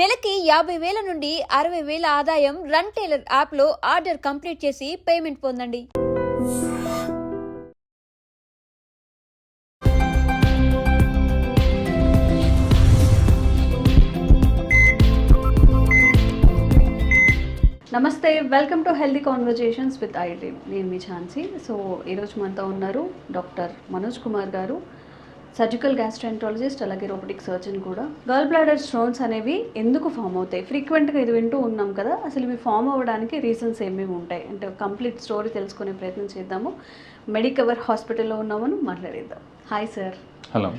నెలకి యాభై వేల నుండి అరవై వేల ఆదాయం రన్ టైలర్ యాప్లో ఆర్డర్ కంప్లీట్ చేసి పేమెంట్ పొందండి. నమస్తే welcome to healthy conversations with IT నేను మీ ఝాన్సీ. సో ఈరోజు మనతో ఉన్నారు డాక్టర్ మనోజ్ కుమార్ గారు. సర్జికల్ గ్యాస్ట్రాంటాలజిస్ట్ అలాగే రోబోటిక్ సర్జన్ కూడా. గర్ల్ బ్లాడర్ స్టోన్స్ అనేవి ఎందుకు ఫామ్ అవుతాయి? ఫ్రీక్వెంట్గా ఇది వింటూ ఉన్నాం కదా అసలు ఇవి ఫామ్ అవ్వడానికి రీజన్స్ ఏమేమి ఉంటాయి? అంటే కంప్లీట్ స్టోరీ తెలుసుకునే ప్రయత్నం చేద్దాము. మెడికవర్ హాస్పిటల్లో ఉన్నామని మాట్లాడేద్దాం. Hi sir hello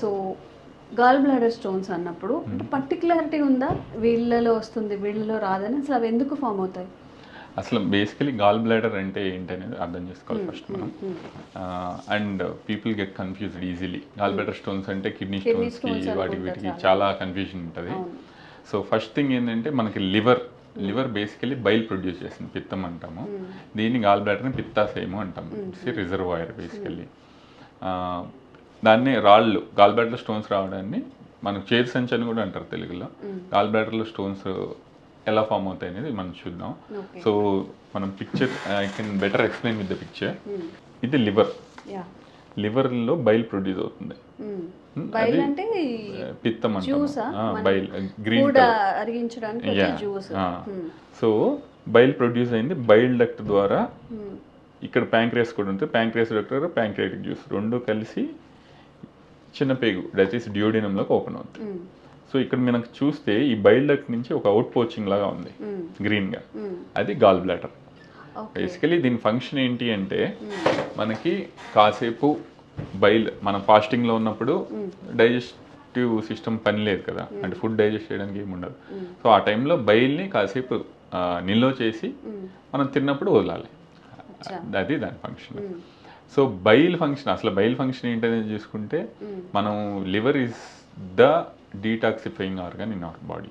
so gall bladder stones అన్నప్పుడు పర్టికులారిటీ ఉందా? వీళ్ళలో వస్తుంది వీళ్ళలో రాదని? అసలు అవి ఎందుకు ఫామ్ అవుతాయి? అసలు బేసికలీ గాల్ బ్లాడర్ అంటే ఏంటి అనేది అర్థం చేసుకోవాలి ఫస్ట్ మనం. And people get confused easily gall bladder stones అంటే కిడ్నీ స్టోన్స్కి stones వాటి అనుకుంటారు వీటికి చాలా. కన్ఫ్యూజన్ ఉంటుంది. సో ఫస్ట్ థింగ్ ఏంటంటే మనకి liver liver basically bile produce చేస్తుంది పిత్తం అంటాము. దీన్ని గాల్ బ్లాడర్ని పిత్తాశయము అంటాము. ఇట్స్ రిజర్వాయర్ బేసికల్లీ దాన్ని రాళ్ళు గాల్ బ్లాడర్ స్టోన్స్ రావడాన్ని మనకు చేతి సంచి అని కూడా అంటారు తెలుగులో. గాల్ బ్లాడర్లో స్టోన్స్ ఎలా ఫామ్ అవుతాయి అనేది మనం చూద్దాం. సో మనం picture I can better explain with the picture. ఇది లివర్. లివర్లో బైల్ ప్రొడ్యూస్ అవుతుంది. బైల్ అది, అంటే పిత్తం జ్యూసా? అంటాం bile green so bile produce అయింది. బైల్ డక్ట్ ద్వారా ఇక్కడ ప్యాంక్రియాస్ కూడా ఉంటుంది ప్యాంక్రియాస్ డక్ట్ ద్వారా ప్యాంక్రియాటిక్ జ్యూస్ రెండు కలిసి చిన్న పేగు దట్ ఈస్ డ్యూడినంలోకి ఓపెన్ అవుతుంది. సో ఇక్కడ మనకు చూస్తే ఈ బైల్ డక్ట్ నుంచి ఒక అవుట్ పోచింగ్ లాగా ఉంది గ్రీన్గా. అది గాల్ బ్లాటర్. బేసికలీ దీని ఫంక్షన్ ఏంటి అంటే మనకి కాసేపు బైల్ మనం ఫాస్టింగ్లో ఉన్నప్పుడు డైజెస్టివ్ సిస్టమ్ పని లేదు కదా అంటే ఫుడ్ డైజెస్ట్ చేయడానికి ఏమి ఉండదు. సో ఆ టైంలో బైల్ని కాసేపు నిల్వ చేసి మనం తిన్నప్పుడు వదలాలి. అది దాని ఫంక్షన్. సో బైల్ ఫంక్షన్ అసలు బైల్ ఫంక్షన్ ఏంటనేది చూసుకుంటే మనం liver is the detoxifying organ in our body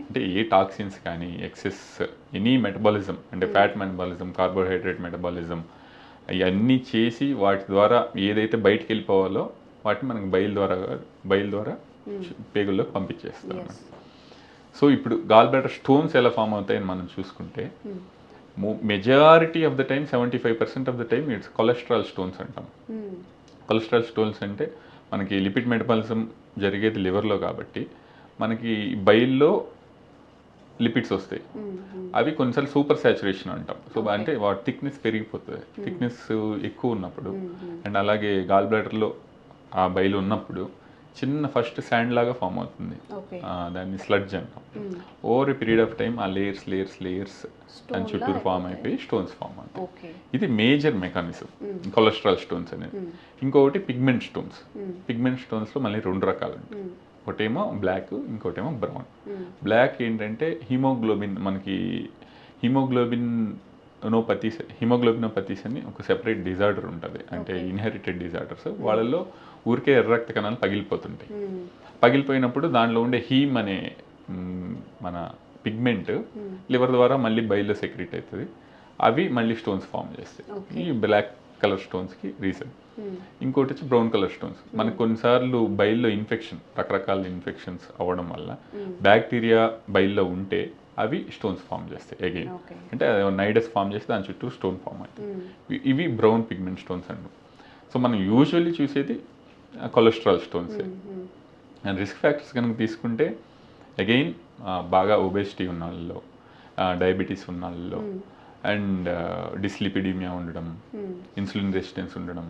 అంటే ఏ టాక్సిన్స్ కానీ ఎక్సెస్ ఎనీ మెటబాలిజం అంటే ఫ్యాట్ మెటబాలిజం కార్బోహైడ్రేట్ మెటబాలిజం ఇవన్నీ చేసి వాటి ద్వారా ఏదైతే బయటికి వెళ్ళిపోవాలో వాటిని మనకి బయలు ద్వారా బయలు ద్వారా పేగుల్లోకి పంపించేస్తాం ఎస్ సో ఇప్పుడు గాల్ బ్లాడర్ స్టోన్స్ ఎలా ఫామ్ అవుతాయని మనం చూసుకుంటే majority of the time seventy five percent of the time it's cholesterol stones అంటాం. కొలెస్ట్రాల్ స్టోన్స్ అంటే మనకి లిపిడ్ మెటబాలిజం జరిగేది లివర్లో కాబట్టి మనకి బైల్లో లిపిడ్స్ వస్తాయి. అవి కొన్నిసార్లు సూపర్ సాచురేషన్ అంటాం. సో అంటే వాటి థిక్నెస్ పెరిగిపోతుంది. థిక్నెస్ ఎక్కువ ఉన్నప్పుడు అండ్ అలాగే గాల్ బ్లాడర్లో ఆ బయలు ఉన్నప్పుడు చిన్న ఫస్ట్ శాండ్ లాగా ఫామ్ అవుతుంది. దాన్ని స్లడ్జ్ అంటాం. Over a period of time ఆ లేయర్స్ లేయర్స్ లేయర్స్ దాని చుట్టూరు ఫామ్ అయిపోయి స్టోన్స్ ఫామ్ అవుతాయి ఇది మేజర్ మెకానిజం కొలెస్ట్రాల్ స్టోన్స్ అనేది. ఇంకొకటి పిగ్మెంట్ స్టోన్స్ పిగ్మెంట్ స్టోన్స్లో మళ్ళీ రెండు రకాలు ఉంటాయి ఒకటేమో బ్లాక్ ఇంకోటేమో బ్రౌన్ బ్లాక్ ఏంటంటే హిమోగ్లోబిన్ మనకి హిమోగ్లోబిన్ నోపతీస్ హిమోగ్లోబినోపతీస్ అని ఒక సెపరేట్ డిజార్డర్ ఉంటుంది. అంటే ఇన్హెరిటెడ్ డిజార్డర్స్ వాళ్ళలో ఊరికే ఎర్ర రక్త కణాలు పగిలిపోతుంటాయి. పగిలిపోయినప్పుడు దానిలో ఉండే హీమ్ అనే మన పిగ్మెంట్ లివర్ ద్వారా మళ్ళీ బయల్లో సెక్రెట్ అవుతుంది. అవి మళ్ళీ స్టోన్స్ ఫామ్ చేస్తాయి. ఈ బ్లాక్ కలర్ స్టోన్స్కి రీజన్. ఇంకోటి వచ్చి బ్రౌన్ కలర్ స్టోన్స్. మనకు కొన్నిసార్లు బైల్లో ఇన్ఫెక్షన్ రకరకాల ఇన్ఫెక్షన్స్ అవ్వడం వల్ల బ్యాక్టీరియా బైల్లో ఉంటే అవి స్టోన్స్ ఫామ్ చేస్తాయి అగైన్ అంటే నైడస్ ఫామ్ చేస్తే దాని చుట్టూ స్టోన్ ఫామ్ అవుతుంది ఇవి- బ్రౌన్ పిగ్మెంట్ స్టోన్స్ అంటాం సో మనం యూజువల్లీ చూసేది cholesterol stones. And risk factors కనుక తీసుకుంటే అగైన్ బాగా ఒబేసిటీ ఉన్న వాళ్ళలో డయాబెటీస్ ఉన్న వాళ్ళలో అండ్ డిస్లిపిడీమియా ఉండడం ఇన్సులిన్ రెసిస్టెన్స్ ఉండడం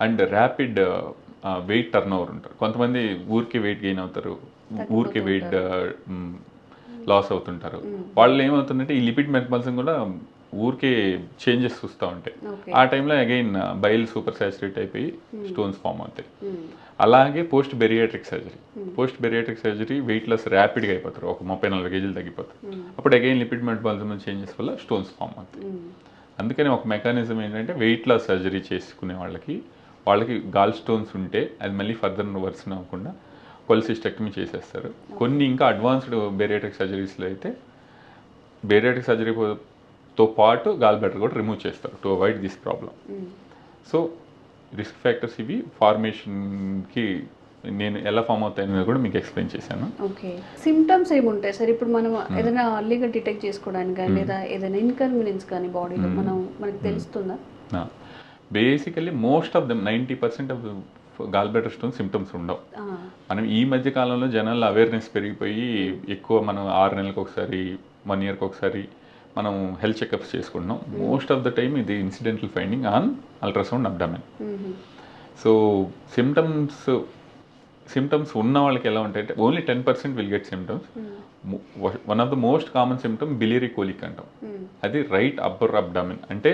and rapid weight turn over ఉంటారు. కొంతమంది ఊరికే వెయిట్ గెయిన్ అవుతారు ఊరికే వెయిట్ లాస్ అవుతుంటారు. వాళ్ళు ఏమవుతుందంటే ఈ లిపిడ్ మెటబాలిజం కూడా ఊరికే చేంజెస్ చూస్తూ ఉంటాయి ఆ టైంలో అగైన్ బైల్ సూపర్ సాచురేట్ అయిపోయి స్టోన్స్ ఫామ్ అవుతాయి. అలాగే post bariatric surgery. Post bariatric surgery weight loss ర్యాపిడ్గా అయిపోతారు. ఒక ముప్పై నలభై కేజీలు తగ్గిపోతారు అప్పుడు అగైన్ లిపిడ్ మెటబాలిజం చేంజెస్ వల్ల స్టోన్స్ ఫామ్ అవుతాయి. అందుకని ఒక మెకానిజం ఏంటంటే వెయిట్ లాస్ సర్జరీ చేసుకునే వాళ్ళకి వాళ్ళకి గాల్ స్టోన్స్ ఉంటే అది మళ్ళీ ఫర్దర్ వర్సన్ అవ్వకుండా కొలిసిస్టెక్టమీ చేసేస్తారు. కొన్ని ఇంకా అడ్వాన్స్డ్ బేరియాట్రిక్ సర్జరీస్లో అయితే బేరియాట్రిక్ సర్జరీతో పాటు గాల్ బ్లాడర్ కూడా రిమూవ్ చేస్తారు to avoid this problem so risk factors ఇవి ఫార్మేషన్కి నేను ఎలా ఫామ్ అవుతాయి అనేది కూడా మీకు ఎక్స్ప్లెయిన్ చేశాను. ఓకే. సిమ్టమ్స్ ఏముంటాయి? సార్ ఇప్పుడు మనం ఏదైనా అర్లీగా డిటెక్ట్ చేసుకోవడానికి కానీ లేదా ఏదైనా ఇన్కన్వీనియన్స్ కానీ బాడీలో మనం మనకి తెలుస్తుందా? Basically most of them ninety percent of gall bladder stone symptoms ఉండవు మనం ఈ మధ్య కాలంలో జనాల అవేర్నెస్ పెరిగిపోయి ఎక్కువ మనం ఆరు నెలలకు ఒకసారి వన్ ఇయర్కి ఒకసారి మనం హెల్త్ చెకప్స్ చేసుకుంటున్నాం. మోస్ట్ ఆఫ్ ద టైమ్ ఇది incidental finding on ultrasound abdomen. So symptoms symptoms ఉన్న వాళ్ళకి ఎలా ఉంటాయంటే only ten percent will get symptoms one of the most common symptom biliary colic అంటాం. అది రైట్ అప్పర్ అబ్డామిన్ అంటే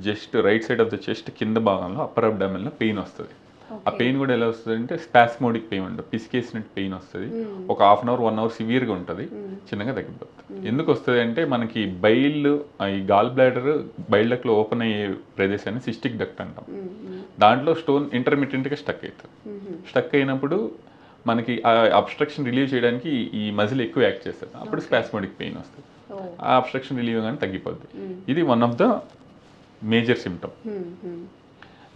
just right side of the chest కింద భాగంలో upper అబ్డామిన్లో pain వస్తుంది. ఆ పెయిన్ కూడా ఎలా వస్తుంది అంటే స్పాస్మోడిక్ పెయిన్ ఉంటుంది పిసికేసినట్టు పెయిన్ వస్తుంది. ఒక half an hour one hour సివియర్గా ఉంటుంది. చిన్నగా తగ్గిపోతుంది. ఎందుకు వస్తుంది అంటే మనకి బైల్ ఈ గాల్ బ్లాడర్ బైల్ డక్లో ఓపెన్ అయ్యే ప్రదేశాన్ని సిస్టిక్ డక్ట్ అంటాం. దాంట్లో స్టోన్ ఇంటర్మీడియట్గా స్టక్ అవుతుంది. స్టక్ అయినప్పుడు మనకి ఆ అబ్స్ట్రక్షన్ రిలీవ్ చేయడానికి ఈ మజిల్ ఎక్కువ యాక్ట్ చేస్తుంది. అప్పుడు స్పాస్మోడిక్ పెయిన్ వస్తుంది. ఓ. ఆ అబ్స్ట్రక్షన్ రిలీవ్ కానీ తగ్గిపోద్ది. ఇది one of the major symptom.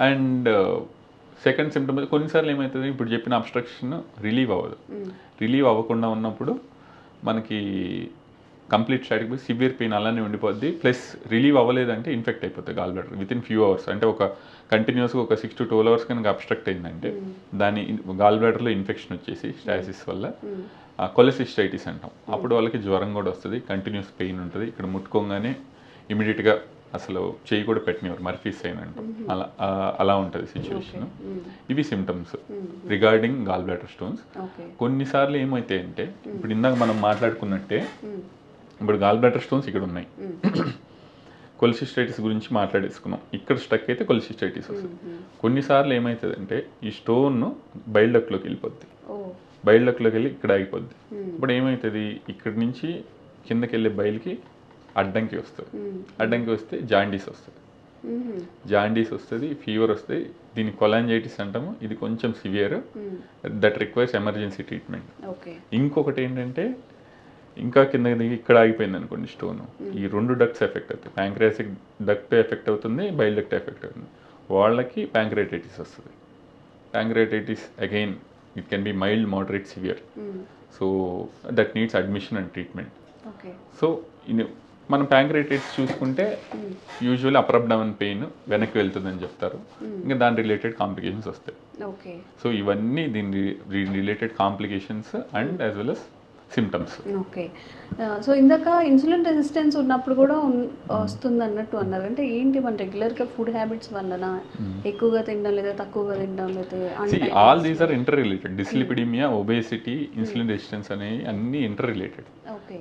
And second symptom కొన్నిసార్లు ఏమవుతుంది ఇప్పుడు చెప్పిన అబ్స్ట్రక్షన్ రిలీవ్ అవ్వదు. రిలీవ్ అవ్వకుండా ఉన్నప్పుడు మనకి కంప్లీట్ స్టాటిక్ పోయి సివియర్ పెయిన్ అలానే ఉండిపోద్ది. ప్లస్ రిలీవ్ అవ్వలేదంటే ఇన్ఫెక్ట్ అయిపోతుంది gall bladder with in few hours అంటే ఒక కంటిన్యూస్గా ఒక సిక్స్ టు ట్వెల్వ్ అవర్స్ కనుక అబ్స్ట్రక్ట్ అయిందంటే దాని గాల్ బ్లాడర్లో ఇన్ఫెక్షన్ వచ్చేసి స్టాసిస్ వల్ల కొలసిస్టైటిస్ అంటాం. అప్పుడు వాళ్ళకి జ్వరం కూడా వస్తుంది కంటిన్యూస్ పెయిన్ ఉంటుంది. ఇక్కడ ముట్టుకోగానే ఇమీడియట్గా అసలు చేయి కూడా పెట్టినవారు మర్ఫీస్ అంటాం అలా అలా ఉంటుంది సిచ్యువేషన్ ఇవి symptoms regarding gall bladder stones కొన్నిసార్లు ఏమైతాయి అంటే ఇప్పుడు ఇందాక మనం మాట్లాడుకున్నట్టే. ఇప్పుడు గాల్ బ్లాడర్ స్టోన్స్ ఇక్కడ ఉన్నాయి. కొలిసిస్టైటిస్ గురించి మాట్లాడేసుకున్నాం. ఇక్కడ స్టక్ అయితే కొలిసిస్టైటిస్ వస్తుంది. కొన్నిసార్లు ఏమవుతుంది అంటే ఈ స్టోన్ బయల్డక్లోకి వెళ్ళిపోద్ది. బయల్డక్లోకి వెళ్ళి ఇక్కడ ఆగిపోద్ది. ఇప్పుడు ఏమవుతుంది ఇక్కడి నుంచి కిందకి వెళ్ళే బయలుకి అడ్డంకి వస్తుంది. అడ్డంకి వస్తే జాండీస్ వస్తుంది. జాండీస్ వస్తుంది ఫీవర్ వస్తుంది. దీన్ని కొలాంజైటిస్ అంటాము. ఇది కొంచెం severe. That requires emergency treatment. ఇంకొకటి ఏంటంటే ఇంకా కింద ఇక్కడ ఆగిపోయింది అనుకోండి స్టోన్. ఈ రెండు డక్ట్స్ ఎఫెక్ట్ అవుతాయి. ప్యాంక్రియాసిక్ డక్ట్ ఎఫెక్ట్ అవుతుంది బైల్ డక్ట్ ఎఫెక్ట్ అవుతుంది. వాళ్ళకి ప్యాంక్రియాటైటిస్ వస్తుంది. Pancreatitis again it can be mild moderate severe. So that needs admission and treatment. So మనం ప్యాంక్రియాటైటిస్ చూసుకుంటే యూజువల్లీ అపర్ అబ్డమన్ పెయిన్ వెనక్కి వెళ్తుందని చెప్తారు. ఇంకా దాని రిలేటెడ్ కాంప్లికేషన్స్ వస్తాయి. ఓకే సో ఇవన్నీ దీని related complications and as well as symptoms okay. So ఇందాక ఇన్సులిన్ రెసిస్టెన్స్ ఉన్నప్పుడు కూడా ఉన్- వస్తుంది అన్నట్టు అన్నారు. అంటే ఏంటి మన రెగ్యులర్గా ఫుడ్ హ్యాబిట్స్ వలన ఎక్కువగా తినడం లేదా తక్కువగా తినడం లేదా See, all these are interrelated. Dyslipidemia, obesity, insulin resistance అనేవి అన్ని interrelated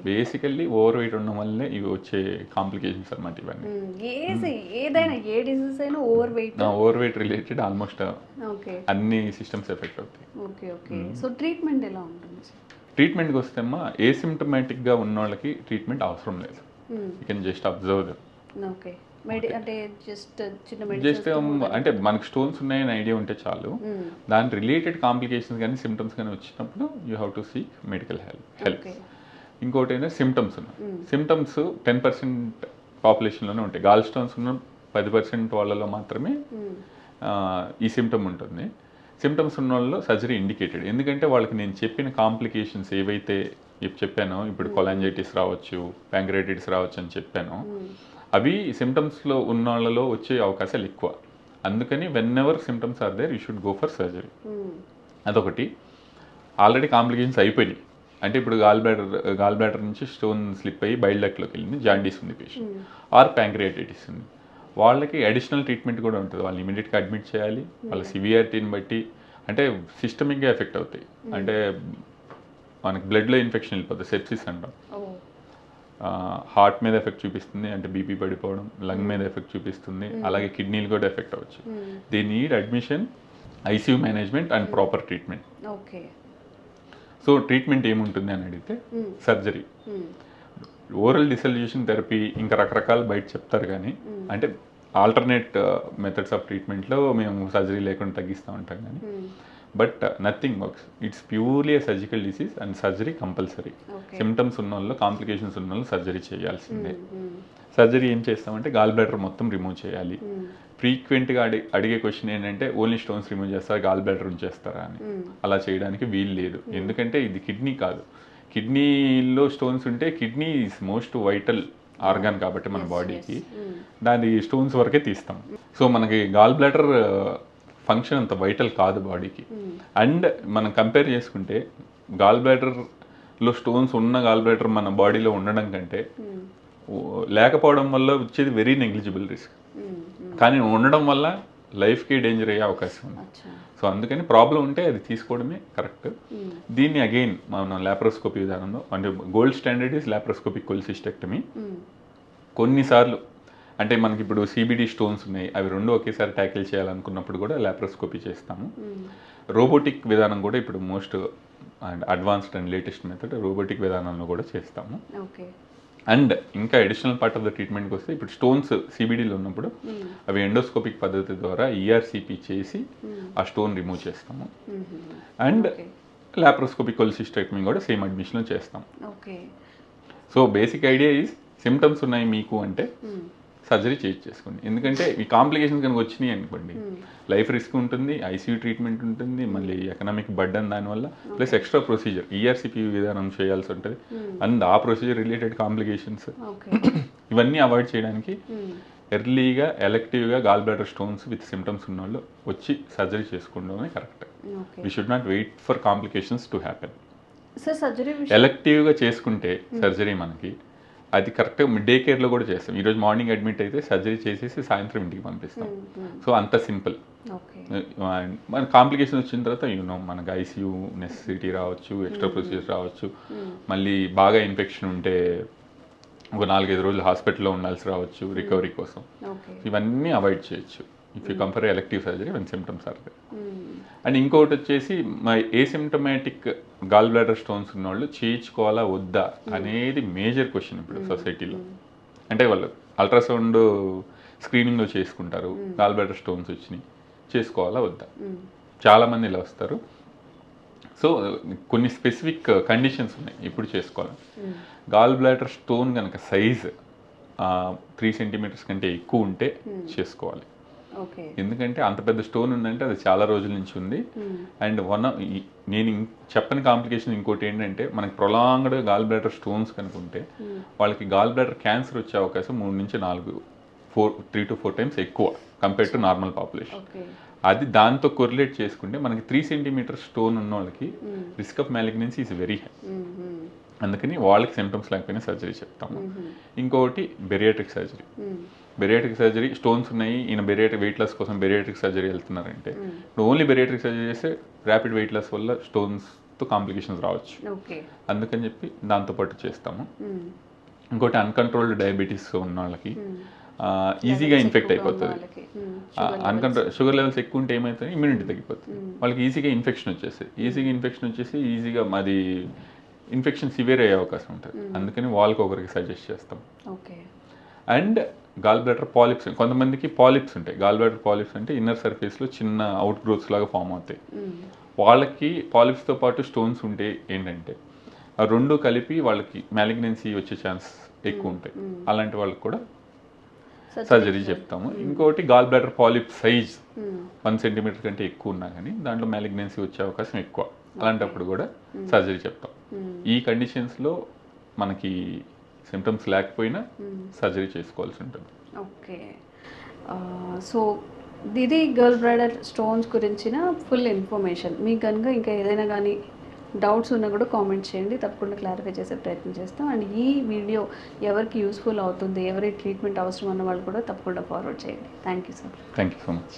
basically overweight ఉండడం వల్లే ఇవి వచ్చే కాంప్లికేషన్స్ అన్నమాట ఇవన్నీ. ఏది ఏదైనా ఏ డిసీజ్ అయినా overweight overweight related almost okay. అన్ని సిస్టమ్స్ ఎఫెక్ట్ అవుతాయి. Okay okay. సో ట్రీట్మెంట్ ఎలా ఉంటుంది? ట్రీట్మెంట్కి వస్తే అమ్మా ఏసిమ్టమాటిక్గా ఉన్న వాళ్ళకి ట్రీట్మెంట్ అవసరం లేదు. You can just observe them just అంటే మనకు స్టోన్స్ ఉన్నాయని ఐడియా ఉంటే చాలు. దాని రిలేటెడ్ కాంప్లికేషన్స్ కానీ సిమ్టమ్స్ కానీ వచ్చినప్పుడు you have to seek medical help help ఇంకోటి ఏంటంటే సిమ్టమ్స్ ఉన్నాయి సిమ్టమ్స్ టెన్ పర్సెంట్ పాపులేషన్లోనే ఉంటాయి. గాల్ స్టోన్స్ ఉన్న పది పర్సెంట్ వాళ్ళలో మాత్రమే ఆ, ఈ సిమ్టమ్ ఉంటుంది. సిమ్టమ్స్ ఉన్న వాళ్ళలో సర్జరీ ఇండికేటెడ్ ఎందుకంటే వాళ్ళకి నేను చెప్పిన కాంప్లికేషన్స్ ఏవైతే చెప్పానో ఇప్పుడు కొలాంజైటిస్ రావచ్చు ప్యాంక్రైటిస్ రావచ్చు అని చెప్పానో అవి సిమ్టమ్స్లో ఉన్న వాళ్ళలో వచ్చే అవకాశాలు ఎక్కువ. అందుకని whenever symptoms are there you should go for surgery అదొకటి. ఆల్రెడీ కాంప్లికేషన్స్ అయిపోయినాయి. అంటే ఇప్పుడు గాల్ బ్లాడర్ గాల్ బ్లాడర్ నుంచి స్టోన్ స్లిప్ అయ్యి బైల్ డక్ట్లోకి వెళ్ళింది జాండీస్ ఉంది పేషెంట్ ఆర్ ప్యాంక్రియాటైటిస్ ఉంది. వాళ్ళకి అడిషనల్ ట్రీట్మెంట్ కూడా ఉంటుంది. వాళ్ళని ఇమీడియట్గా అడ్మిట్ చేయాలి. వాళ్ళ సివియారిటీని బట్టి. అంటే సిస్టమిక్గా ఎఫెక్ట్ అవుతాయి. అంటే మనకి బ్లడ్లో ఇన్ఫెక్షన్ వెళ్ళిపోతుంది సెప్సిస్ అంటాం. హార్ట్ మీద ఎఫెక్ట్ చూపిస్తుంది అంటే బీపీ పడిపోవడం లంగ్ మీద ఎఫెక్ట్ చూపిస్తుంది అలాగే కిడ్నీలు కూడా ఎఫెక్ట్ అవ్వచ్చు. They need admission ICU management and proper treatment okay so treatment ఏముంటుంది అని అడిగితే సర్జరీ ఓరల్ డిసల్యూషన్ థెరపీ ఇంకా రకరకాల బయట చెప్తారు కానీ అంటే ఆల్టర్నేట్ మెథడ్స్ ఆఫ్ ట్రీట్మెంట్లో మేము సర్జరీ లేకుండా తగ్గిస్తూ ఉంటాం కానీ. But nothing works it's purely surgical disease and surgery compulsory symptoms ఉన్న వాళ్ళు కాంప్లికేషన్స్ ఉన్న వాళ్ళు సర్జరీ చేయాల్సిందే. సర్జరీ ఏం చేస్తామంటే గాల్ బ్లాడర్ మొత్తం రిమూవ్ చేయాలి. ఫ్రీక్వెంట్గా అడి అడిగే క్వశ్చన్ ఏంటంటే ఓన్లీ స్టోన్స్ రిమూవ్ చేస్తారా? గాల్ బ్లాడర్ ఉంచేస్తారా? అని. అలా చేయడానికి వీలు లేదు. ఎందుకంటే ఇది కిడ్నీ కాదు. కిడ్నీలో స్టోన్స్ ఉంటే kidney is most vital organ కాబట్టి మన బాడీకి దాని స్టోన్స్ వరకే తీస్తాం. సో మనకి గాల్ బ్లాడర్ ఫంక్షన్ అంత వైటల్ కాదు బాడీకి అండ్ మనం కంపేర్ చేసుకుంటే గాల్ బ్లాడర్లో స్టోన్స్ ఉన్న గాల్ బ్లాడర్ మన బాడీలో ఉండడం కంటే ఓ- లేకపోవడం వల్ల వచ్చేది వెరీ నెగ్లిజిబుల్ రిస్క్ కానీ ఉండడం వల్ల లైఫ్కి డేంజర్ అయ్యే అవకాశం ఉంది. సో అందుకని ప్రాబ్లం ఉంటే అది తీసుకోవడమే కరెక్ట్. దీన్ని అగైన్ మనం లాప్రోస్కోపీ విధానంలో అంటే gold standard is laparoscopic cholecystectomy. కొన్నిసార్లు అంటే మనకి ఇప్పుడు సిబిడి స్టోన్స్ ఉన్నాయి. అవి రెండు ఒకేసారి ట్యాకిల్ చేయాలనుకున్నప్పుడు కూడా లాప్రోస్కోపీ చేస్తాము. రోబోటిక్ విధానం కూడా ఇప్పుడు most and advanced and latest method robotic విధానంలో కూడా చేస్తాము. ఓకే. అండ్ ఇంకా అడిషనల్ పార్ట్ ఆఫ్ ద ట్రీట్మెంట్కి వస్తే ఇప్పుడు స్టోన్స్ సిబిడీలో ఉన్నప్పుడు అవి ఎండోస్కోపిక్ పద్ధతి ద్వారా ఈఆర్సిపి చేసి ఆ స్టోన్ రిమూవ్ చేస్తాము. And Okay. లాప్రోస్కోపిక్ కొలిసిస్టెక్టమీ కూడా సేమ్ అడ్మిషన్లో చేస్తాం okay so basic idea is symptoms ఉన్నాయి మీకు అంటే సర్జరీ చేసుకోండి ఎందుకంటే ఈ కాంప్లికేషన్స్ కనుక వచ్చినాయి అనుకోండి లైఫ్ రిస్క్ ఉంటుంది ఐసీయూ ట్రీట్మెంట్ ఉంటుంది మళ్ళీ ఎకనామిక్ బర్డన్ దానివల్ల ప్లస్ ఎక్స్ట్రా ప్రొసీజర్ ఈఆర్సిపి విధానం చేయాల్సి ఉంటుంది. అండ్ ఆ ప్రొసీజర్ రిలేటెడ్ కాంప్లికేషన్స్. ఇవన్నీ అవాయిడ్ చేయడానికి ఎర్లీగా ఎలెక్టివ్గా gall bladder stones with symptoms ఉన్న వాళ్ళు వచ్చి సర్జరీ చేసుకోవడమే correct. We should not wait for complications to happen ఎలెక్టివ్గా చేసుకుంటే సర్జరీ మనకి అది కరెక్ట్గా డే కేర్లో కూడా చేస్తాం. ఈరోజు మార్నింగ్ అడ్మిట్ అయితే సర్జరీ చేసేసి సాయంత్రం ఇంటికి పంపిస్తాం. సో అంత సింపుల్ మన కాంప్లికేషన్ వచ్చిన తర్వాత యూనో మనకి ఐసీయూ నెసెసిటీ రావచ్చు ఎక్స్ట్రా ప్రొసీజర్ రావచ్చు. మళ్ళీ బాగా ఇన్ఫెక్షన్ ఉంటే ఒక నాలుగైదు రోజులు హాస్పిటల్లో ఉండాల్సి రావచ్చు రికవరీ కోసం. ఇవన్నీ అవాయిడ్ చేయొచ్చు. If you compare elective surgery one symptoms or and ఇంకొకటి వచ్చేసి ఏసిమ్టమాటిక్ గాల్ బ్లాడర్ స్టోన్స్ ఉన్న వాళ్ళు చేయించుకోవాలా వద్దా అనేది మేజర్ క్వశ్చన్ ఇప్పుడు సొసైటీలో అంటే వాళ్ళు అల్ట్రాసౌండ్ స్క్రీనింగ్లో చేసుకుంటారు గాల్ బ్లాడర్ స్టోన్స్ వచ్చినాయి చేసుకోవాలా వద్దా? చాలామంది ఇలా వస్తారు. సో కొన్ని స్పెసిఫిక్ కండిషన్స్ ఉన్నాయి ఇప్పుడు చేసుకోవాలి. గాల్ బ్లాడర్ స్టోన్ కనుక సైజ్ త్రీ సెంటీమీటర్స్ కంటే ఎక్కువ ఉంటే చేసుకోవాలి. ఎందుకంటే అంత పెద్ద స్టోన్ ఉందంటే అది చాలా రోజుల నుంచి ఉంది. అండ్ వన్ నేను చెప్పని కాంప్లికేషన్ ఇంకోటి ఏంటంటే మనకి ప్రొలాంగ్డ్ గాల్ బ్లాడర్ స్టోన్స్ కనుకుంటే వాళ్ళకి గాల్ బ్లాడర్ క్యాన్సర్ వచ్చే అవకాశం మూడు నుంచి నాలుగు four three to four times ఎక్కువ కంపేర్ టు నార్మల్ పాపులేషన్ అది దాంతో కొరిలేట్ చేసుకుంటే మనకి త్రీ సెంటీమీటర్ స్టోన్ ఉన్న వాళ్ళకి risk of malignancy is very high అందుకని వాళ్ళకి సిమ్టమ్స్ లేకపోయినా సర్జరీ చెప్తాము. ఇంకొకటి bariatric surgery bariatric surgery stones ఉన్నాయి. ఈయన బెరియాట్రిక్ వెయిట్ లాస్ కోసం బెరియాట్రిక్ సర్జరీ వెళ్తున్నారంటే ఇప్పుడు ఓన్లీ బెరియాట్రిక్ సర్జరీ చేస్తే ర్యాపిడ్ వెయిట్ లాస్ వల్ల స్టోన్స్తో కాంప్లికేషన్స్ రావచ్చు. అందుకని చెప్పి దాంతోపాటు చేస్తాము. ఇంకోటి అన్కంట్రోల్డ్ డయాబెటీస్ ఉన్న వాళ్ళకి ఈజీగా ఇన్ఫెక్ట్ అయిపోతుంది. అన్కంట్రోల్ షుగర్ లెవెల్స్ ఎక్కువ ఉంటే ఏమవుతుంది ఇమ్యూనిటీ తగ్గిపోతుంది. వాళ్ళకి ఈజీగా ఇన్ఫెక్షన్ వచ్చేస్తుంది. ఈజీగా ఇన్ఫెక్షన్ వచ్చేసి ఈజీగా మాది ఇన్ఫెక్షన్ సివియర్ అయ్యే అవకాశం ఉంటుంది. అందుకని వాళ్ళకి ఒకరికి సజెస్ట్ చేస్తాం. Okay. And gall bladder polyps కొంతమందికి పాలిప్స్ ఉంటాయి. గాల్ బ్లాడర్ పాలిప్స్ అంటే ఇన్నర్ సర్ఫేస్లో చిన్న అవుట్ గ్రోత్స్ లాగా ఫామ్ అవుతాయి. వాళ్ళకి పాలిప్స్తో పాటు స్టోన్స్ ఉంటే ఏంటంటే ఆ రెండు కలిపి వాళ్ళకి మ్యాలిగ్నెన్సీ వచ్చే ఛాన్స్ ఎక్కువ ఉంటాయి. అలాంటి వాళ్ళకి కూడా సర్జరీ చెప్తాము. ఇంకోటి gall bladder polyp size one centimeter కంటే ఎక్కువ ఉన్నా కానీ దాంట్లో మ్యాలిగ్నెన్సీ వచ్చే అవకాశం ఎక్కువ. అలాంటప్పుడు కూడా సర్జరీ చెప్తాం. ఈ కండిషన్స్లో మనకి సిమ్టమ్స్ లేకపోయినా సర్జరీ చేసుకోవాల్సి ఉంటుంది. ఓకే సో ఇది గర్ల్ బ్రైడల్ స్టోన్స్ గురించిన ఫుల్ ఇన్ఫర్మేషన్ మీకు కనుక ఇంకా ఏదైనా కానీ డౌట్స్ ఉన్నా కూడా కామెంట్ చేయండి. తప్పకుండా క్లారిఫై చేసే ప్రయత్నం చేస్తాం. అండ్ ఈ వీడియో ఎవరికి యూస్ఫుల్ అవుతుంది ఎవరి ట్రీట్మెంట్ అవసరం ఉన్న వాళ్ళు కూడా తప్పకుండా ఫార్వర్డ్ చేయండి. Thank you sir thank you so much